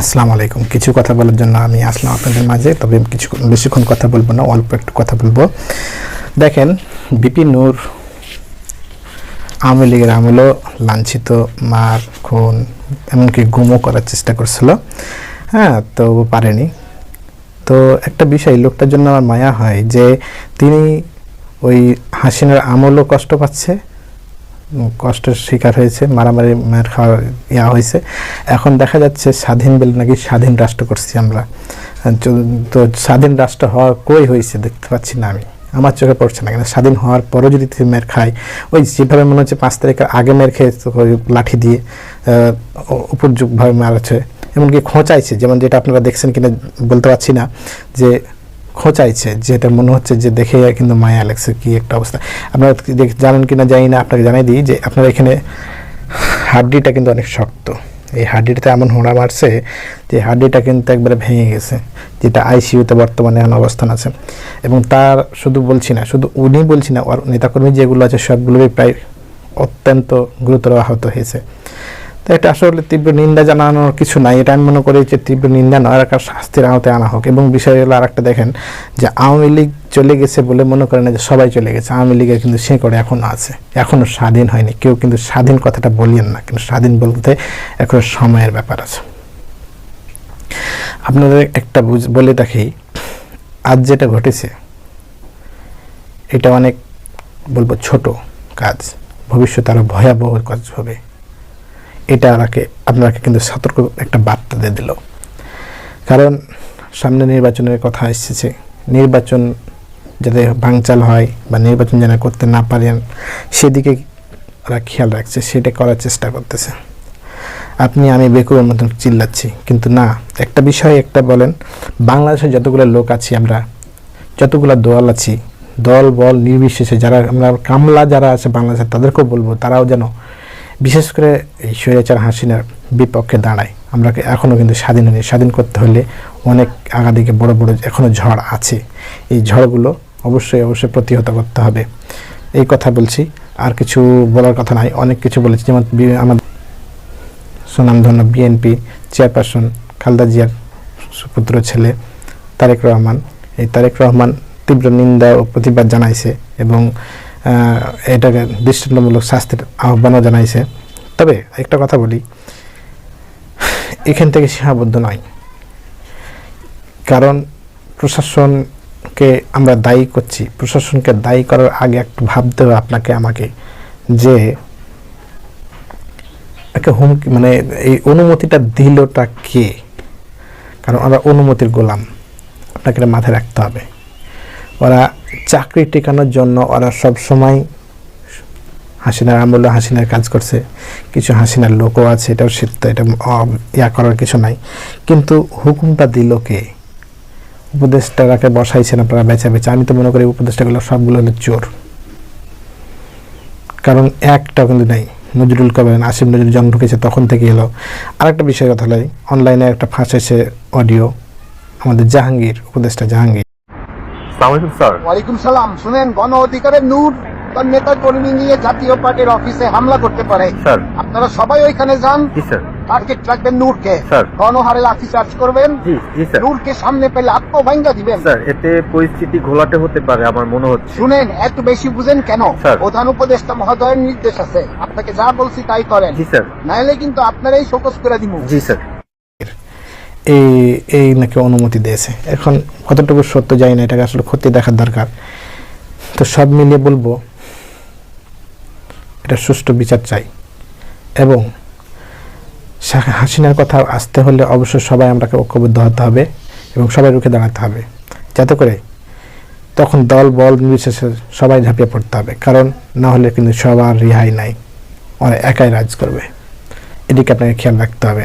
আসসালামু আলাইকুম। কিছু কথা বলার জন্য আমি আসলাম আপনাদের মাঝে, তবে কিছু বেশিক্ষণ কথা বলব না, অল্প একটু কথা বলব। দেখেন, বিপি নূর, আওয়ামী লীগের আমলও লাঞ্ছিত মার, খুন, এমনকি গুমও করার চেষ্টা করছিল। হ্যাঁ তো পারেনি। তো একটা বিষয়, লোকটার জন্য আমার মায়া হয় যে তিনি ওই হাসিনার আমলও কষ্ট পাচ্ছে কষ্টের শিকার হয়েছে মারামারি মার খাওয়া ইয়া হয়েছে। এখন দেখা যাচ্ছে স্বাধীন বলে নাকি স্বাধীন রাষ্ট্র করছি আমরা। তো স্বাধীন রাষ্ট্র হওয়ার কই হয়েছে দেখতে পাচ্ছি না আমি। আমার চোখে পড়ছে না কিন্তু স্বাধীন হওয়ার পরও যদি তিনি মেয়ের খায় ওই যেভাবে মনে হচ্ছে পাঁচ তারিখের আগে মেয়ের খেয়ে লাঠি দিয়ে আহ, উ- উপযুক্তভাবে মারাচ্ছে এমনকি খোঁচাইছে যেমন যেটা আপনারা দেখছেন কিনা বলতে পারছি না যে খোঁচাইছে, যেটা মনে হচ্ছে যে দেখে কিন্তু মায়া লাগছে কি একটা অবস্থা। আপনারা জানেন কি কিনা জানি না, আপনাকে জানাই দিই যে আপনার এখানে হাড্ডিটা কিন্তু অনেক শক্ত। এই হাড্ডিটাতে এমন হোঁড়া মারছে যে হাড্ডিটা কিন্তু একবারে ভেঙে গেছে, যেটা আইসিইউতে বর্তমানে এখন অবস্থান আছে। এবং তার শুধু বলছি না, শুধু উনি বলছি না ওর নেতাকর্মী যেগুলো আছে সবগুলোই প্রায় অত্যন্ত গুরুতর আহত হয়েছে। তো এটা আসলে তীব্র নিন্দা জানানোর কিছু নাই। এটা আমি মনে করি যে তীব্র নিন্দা নয় একটা শাস্তির আওতায় আনা হোক। এবং বিষয় হলো আরেকটা দেখেন যে আওয়ামী লীগ চলে গেছে বলে মনে করেন না যে সবাই চলে গেছে। আওয়ামী লীগের কিন্তু সে করে এখনও আছে এখনও স্বাধীন হয়নি। কেউ কিন্তু স্বাধীন কথাটা বলিয়েন না, কিন্তু স্বাধীন বলতে এখনও সময়ের ব্যাপার আছে। আপনাদের একটা বুঝ- বলে দেখি আজ যেটা ঘটেছে, এটা অনেক বলব ছোট কাজ। ভবিষ্যতে আরও ভয়াবহ কাজ হবে। এটা আমাকে, আপনাকে কিন্তু সতর্ক একটা বার্তা দিয়ে দিল। কারণ সামনে নির্বাচনের কথা এসেছে, নির্বাচন যাতে ভাঙচাল হয় বা নির্বাচন যেন করতে না পারেন, সেদিকে ওরা খেয়াল রাখছে, সেটা করার চেষ্টা করতেছে। আপনি, আমি বেকুবের মতন চিল্লাচ্ছি, কিন্তু না, একটা বিষয় একটা বলেন বাংলাদেশে যতগুলো লোক আছি আমরা, যতগুলো দল আছি, দল বল নির্বিশেষে যারা আমরা কামলা যারা আছে বাংলাদেশে, তাদেরকেও বলব, তারাও যেন বিশেষ করে এই স্বৈরাচার হাসিনার বিপক্ষে দাঁড়ায়। আমরা এখনও কিন্তু স্বাধীন হয়নি। স্বাধীন করতে হলে অনেক আগাদিকে বড় বড় এখনও ঝড় আছে। এই ঝড়গুলো অবশ্যই অবশ্যই প্রতিহত করতে হবে। এই কথা বলছি। আর কিছু বলার কথা নাই। অনেক কিছু বলেছি। যেমন আমাদের সুনামধন্য বিএনপি চেয়ারপারসন খালদা জিয়ার সুপুত্র ছেলে তারেক রহমান। এই তারেক রহমান তীব্র নিন্দা ও প্রতিবাদ জানাইছে এবং এটাকে দৃষ্টান্তমূলক শাস্তির আহ্বানও জানাইছে। তবে একটা কথা বলি, এখান থেকে সীমাবদ্ধ নয়। কারণ প্রশাসনকে আমরা দায়ী করছি, প্রশাসনকে দায়ী করার আগে একটু ভাবতে হবে আপনাকে, আমাকে, যে একটা হুমকি মানে এই অনুমতিটা দিলটা কে? কারণ আমরা অনুমতির গোলাম, আপনাকে এটা মাথায় রাখতে হবে। ওরা চাকরি টেকানোর জন্য ওরা সব সময় হাসিনার আমলে হাসিনার কাজ করছে। কিছু হাসিনার লোকও আছে, এটাও সত্য এটা ইয়া করার কিছু নাই। কিন্তু হুকুমটা দিল কে? উপদেষ্টারাকে বসাইছেন আপনারা বেচা বেচা। আমি তো মনে করি উপদেষ্টাগুলো সবগুলো হলো চোর। কারণ একটা কিন্তু নেই। নজরুল কবির, আসিফ নজরুল যখন ঢুকেছে তখন থেকে এলো আরেকটা বিষয় কথা হলো অনলাইনে একটা ফাঁস এসে অডিও আমাদের জাহাঙ্গীর, উপদেষ্টা জাহাঙ্গীর। সালামালাইকুম স্যার। ওয়ালাইকুম সালাম। শুনেন গণ অধিকারের নূর তার নেতা কর্মী নিয়ে জাতীয় পার্টির অফিসে হামলা করতে পারে। স্যার। আপনারা সবাই ওইখানে যান। টার্গেট রাখবেন নূরকে। স্যার। গণহারে লাঠি চার্জ করবেন। নূরকে সামনে পেলে আত্মভাঙ্গা দিবেন। স্যার এতে পরিস্থিতি ঘোলাটে হতে পারে আমার মনে হচ্ছে। শুনেন এত বেশি বুঝেন কেন। প্রধান উপদেষ্টা মহোদয়ের নির্দেশ আছে। আপনাকে যা বলছি তাই করেন। জি স্যার। নাইলে কিন্তু আপনারাই শোকস করে দিব জি স্যার। এই এই নাকি অনুমতি দিয়েছে। এখন কতটুকু সত্য জানি না, এটাকে আসলে ক্ষতি দেখার দরকার। তো সব মিলিয়ে বলব, এটা সুষ্ঠু বিচার চাই। এবং শেখ হাসিনার কথা আসতে হলে অবশ্যই সবাই আমরাকে ঐক্যবদ্ধ হতে হবে এবং সবাই রুখে দাঁড়াতে হবে। যাতে করে তখন দল, বল, নির্বিশেষে সবাই ঝাঁপিয়ে পড়তে হবে। কারণ না হলে কিন্তু সবার রেহাই নাই। ওরা একাই রাজ করবে। এদিকে আপনাকে খেয়াল রাখতে হবে।